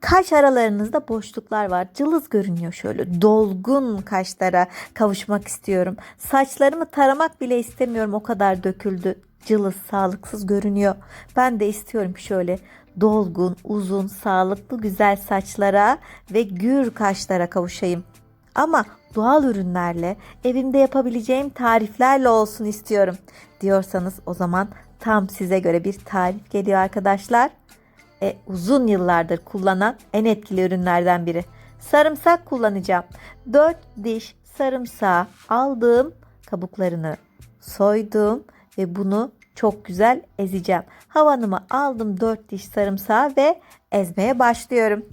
Kaş aralarınızda boşluklar var. Cılız görünüyor şöyle. Dolgun kaşlara kavuşmak istiyorum. Saçlarımı taramak bile istemiyorum. O kadar döküldü. Cılız, sağlıksız görünüyor. Ben de istiyorum şöyle dolgun, uzun, sağlıklı, güzel saçlara ve gür kaşlara kavuşayım. Ama doğal ürünlerle, evimde yapabileceğim tariflerle olsun istiyorum diyorsanız o zaman tam size göre bir tarif geliyor arkadaşlar. E, uzun yıllardır kullanan en etkili ürünlerden biri. Sarımsak kullanacağım. 4 diş sarımsağı aldım, kabuklarını soydum ve bunu çok güzel ezeceğim. Havanımı aldım 4 diş sarımsağı ve ezmeye başlıyorum.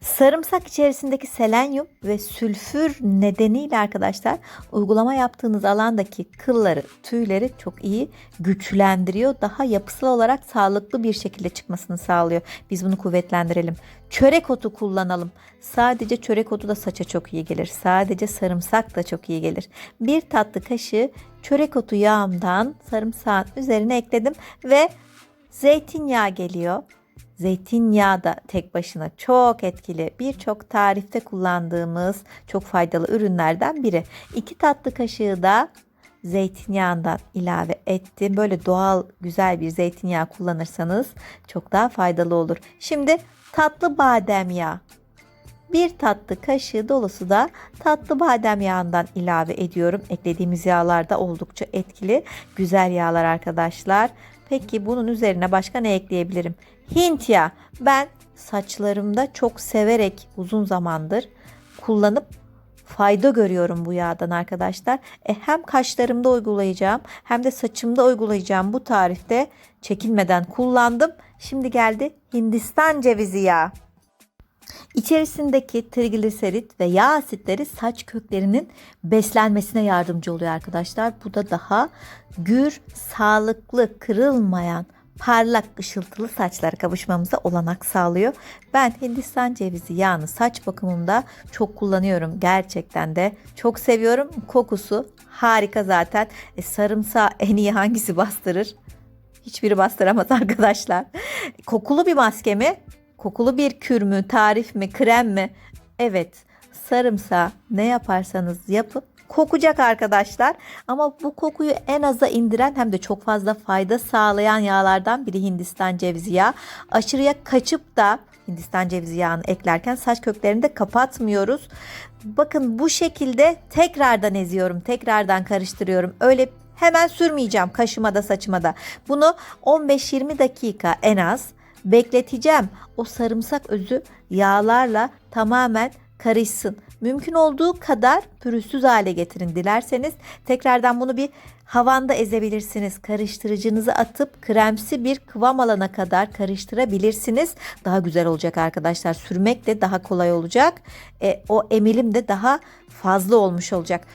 Sarımsak içerisindeki selenyum ve sülfür nedeniyle arkadaşlar uygulama yaptığınız alandaki kılları, tüyleri çok iyi güçlendiriyor. Daha yapısal olarak sağlıklı bir şekilde çıkmasını sağlıyor. Biz bunu kuvvetlendirelim. Çörek otu kullanalım. Sadece çörek otu da saça çok iyi gelir. Sadece sarımsak da çok iyi gelir. Bir tatlı kaşığı çörek otu yağımdan sarımsağın üzerine ekledim ve zeytinyağı geliyor. Zeytinyağı da tek başına çok etkili. Birçok tarifte kullandığımız çok faydalı ürünlerden biri. 2 tatlı kaşığı da zeytinyağından ilave ettim. Böyle doğal güzel bir zeytinyağı kullanırsanız çok daha faydalı olur. Şimdi tatlı badem yağı. Bir tatlı kaşığı dolusu da tatlı badem yağından ilave ediyorum. Eklediğimiz yağlar da oldukça etkili. Güzel yağlar arkadaşlar. Peki bunun üzerine başka ne ekleyebilirim? Hint yağı. Ben saçlarımda çok severek uzun zamandır kullanıp fayda görüyorum bu yağdan arkadaşlar. E hem kaşlarımda uygulayacağım hem de saçımda uygulayacağım bu tarifte çekinmeden kullandım. Şimdi geldi Hindistan cevizi yağı. İçerisindeki trigliserit ve yağ asitleri saç köklerinin beslenmesine yardımcı oluyor arkadaşlar. Bu da daha gür, sağlıklı, kırılmayan, parlak, ışıltılı saçlara kavuşmamıza olanak sağlıyor. Ben Hindistan cevizi yağını saç bakımımda çok kullanıyorum. Gerçekten de çok seviyorum. Kokusu harika zaten. E, sarımsağı en iyi hangisi bastırır? Hiçbiri bastıramaz arkadaşlar. Kokulu bir maske mi? Kokulu bir kür mü, tarif mi, krem mi? Evet, sarımsağı ne yaparsanız yapın kokacak arkadaşlar. Ama bu kokuyu en aza indiren hem de çok fazla fayda sağlayan yağlardan biri Hindistan cevizi yağı. Aşırıya kaçıp da Hindistan cevizi yağını eklerken saç köklerini de kapatmıyoruz. Bakın bu şekilde tekrardan eziyorum, tekrardan karıştırıyorum. Öyle hemen sürmeyeceğim kaşıma da saçıma da. Bunu 15-20 dakika en az bekleteceğim. O sarımsak özü yağlarla tamamen karışsın. Mümkün olduğu kadar pürüzsüz hale getirin dilerseniz. Tekrardan bunu bir havanda ezebilirsiniz. Karıştırıcınızı atıp kremsi bir kıvam alana kadar karıştırabilirsiniz. Daha güzel olacak arkadaşlar. Sürmek de daha kolay olacak. E, o emilim de daha fazla olmuş olacak.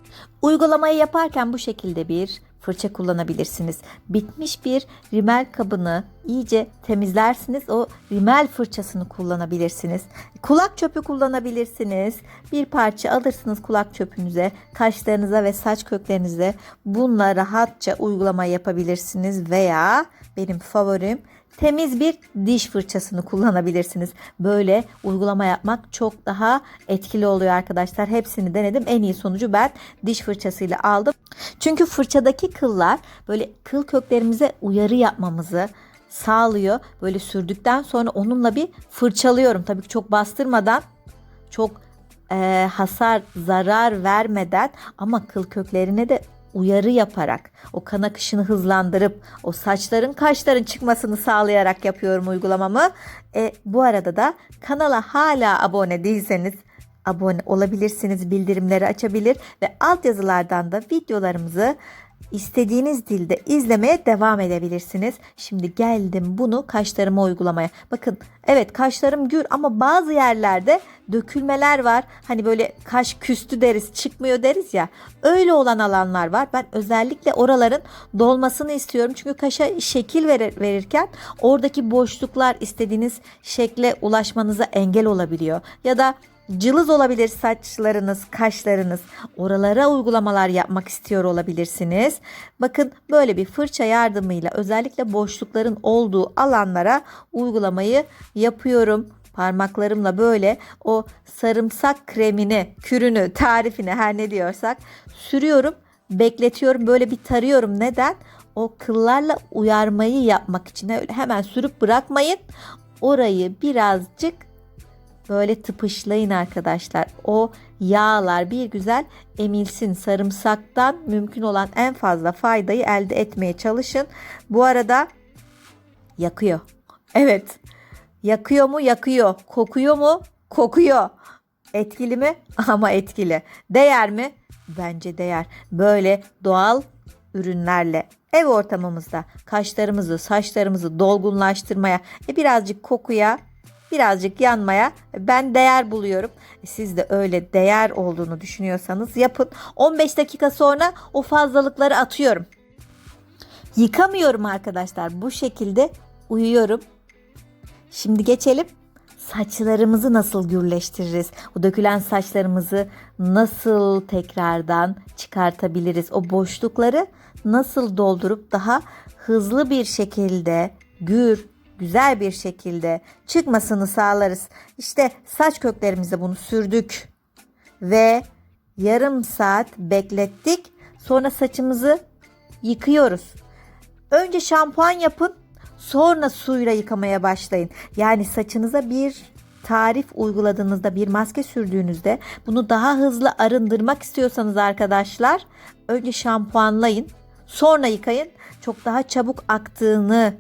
Uygulamayı yaparken bu şekilde bir fırça kullanabilirsiniz. Bitmiş bir rimel kabını iyice temizlersiniz. O rimel fırçasını kullanabilirsiniz. Kulak çöpü kullanabilirsiniz. Bir parça alırsınız kulak çöpünüze, kaşlarınıza ve saç köklerinize. Bununla rahatça uygulama yapabilirsiniz veya benim favorim temiz bir diş fırçasını kullanabilirsiniz. Böyle uygulama yapmak çok daha etkili oluyor arkadaşlar. Hepsini denedim. En iyi sonucu ben diş fırçasıyla aldım. Çünkü fırçadaki kıllar böyle kıl köklerimize uyarı yapmamızı sağlıyor. Böyle sürdükten sonra onunla bir fırçalıyorum. Tabii ki çok bastırmadan, çok e, hasar, zarar vermeden ama kıl köklerine de uyarı yaparak, o kan akışını hızlandırıp, o saçların kaşların çıkmasını sağlayarak yapıyorum uygulamamı. E, bu arada da kanala hala abone değilseniz abone olabilirsiniz, bildirimleri açabilir ve altyazılardan da videolarımızı istediğiniz dilde izlemeye devam edebilirsiniz. Şimdi geldim bunu kaşlarıma uygulamaya. Bakın evet kaşlarım gür ama bazı yerlerde dökülmeler var. Hani böyle kaş küstü deriz çıkmıyor deriz ya. Öyle olan alanlar var. Ben özellikle oraların dolmasını istiyorum. Çünkü kaşa şekil verir, verirken oradaki boşluklar istediğiniz şekle ulaşmanıza engel olabiliyor. Ya da cılız olabilir saçlarınız, kaşlarınız. Oralara uygulamalar yapmak istiyor olabilirsiniz. Bakın böyle bir fırça yardımıyla özellikle boşlukların olduğu alanlara uygulamayı yapıyorum. Parmaklarımla böyle o sarımsak kremini, kürünü, tarifini her ne diyorsak sürüyorum, bekletiyorum, böyle bir tarıyorum. Neden? O kıllarla uyarmayı yapmak için öyle hemen sürüp bırakmayın. Orayı birazcık böyle tıpışlayın arkadaşlar. O yağlar bir güzel emilsin. Sarımsaktan mümkün olan en fazla faydayı elde etmeye çalışın. Bu arada yakıyor. Evet. Yakıyor mu? Yakıyor. Kokuyor mu? Kokuyor. Etkili mi? Ama etkili. Değer mi? Bence değer. Böyle doğal ürünlerle ev ortamımızda kaşlarımızı, saçlarımızı dolgunlaştırmaya, e birazcık kokuya, birazcık yanmaya ben değer buluyorum. E Siz de öyle değer olduğunu düşünüyorsanız yapın. 15 dakika sonra o fazlalıkları atıyorum. Yıkamıyorum arkadaşlar. Bu şekilde uyuyorum. Şimdi geçelim saçlarımızı nasıl gürleştiririz? O dökülen saçlarımızı nasıl tekrardan çıkartabiliriz? O boşlukları nasıl doldurup daha hızlı bir şekilde gür, güzel bir şekilde çıkmasını sağlarız. İşte saç köklerimize bunu sürdük ve yarım saat beklettik. Sonra saçımızı yıkıyoruz. Önce şampuan yapın. Sonra suyla yıkamaya başlayın. Yani saçınıza bir tarif uyguladığınızda, bir maske sürdüğünüzde bunu daha hızlı arındırmak istiyorsanız arkadaşlar önce şampuanlayın. Sonra yıkayın. Çok daha çabuk aktığını,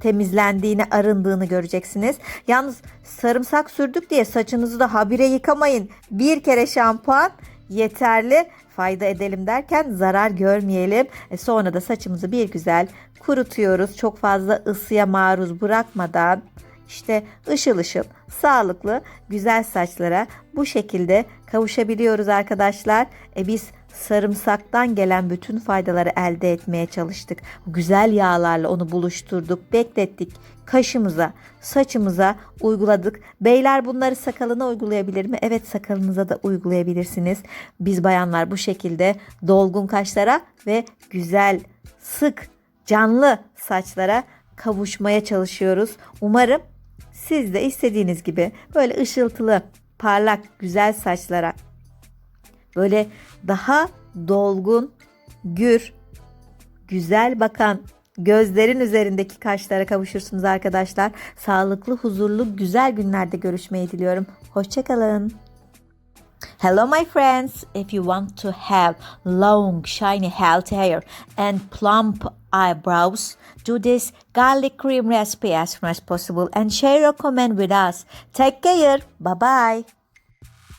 temizlendiğini, arındığını göreceksiniz. Yalnız sarımsak sürdük diye saçınızı da habire yıkamayın. Bir kere şampuan yeterli. Fayda edelim derken zarar görmeyelim. E sonra da saçımızı bir güzel kurutuyoruz. Çok fazla ısıya maruz bırakmadan işte ışıl ışıl, sağlıklı, güzel saçlara bu şekilde kavuşabiliyoruz arkadaşlar. E biz sarımsaktan gelen bütün faydaları elde etmeye çalıştık. Güzel yağlarla onu buluşturduk, beklettik. Kaşımıza, saçımıza uyguladık. Beyler bunları sakalına uygulayabilir mi? Evet sakalınıza da uygulayabilirsiniz. Biz bayanlar bu şekilde dolgun kaşlara ve güzel, sık, canlı saçlara kavuşmaya çalışıyoruz. Umarım siz de istediğiniz gibi böyle ışıltılı, parlak, güzel saçlara böyle daha dolgun, gür, güzel bakan gözlerin üzerindeki kaşlara kavuşursunuz arkadaşlar. Sağlıklı, huzurlu, güzel günlerde görüşmeyi diliyorum. Hoşçakalın. Hello, my friends. If you want to have long, shiny, healthy hair and plump eyebrows, do this garlic cream recipe as soon as possible and share your comment with us. Take care. Bye bye.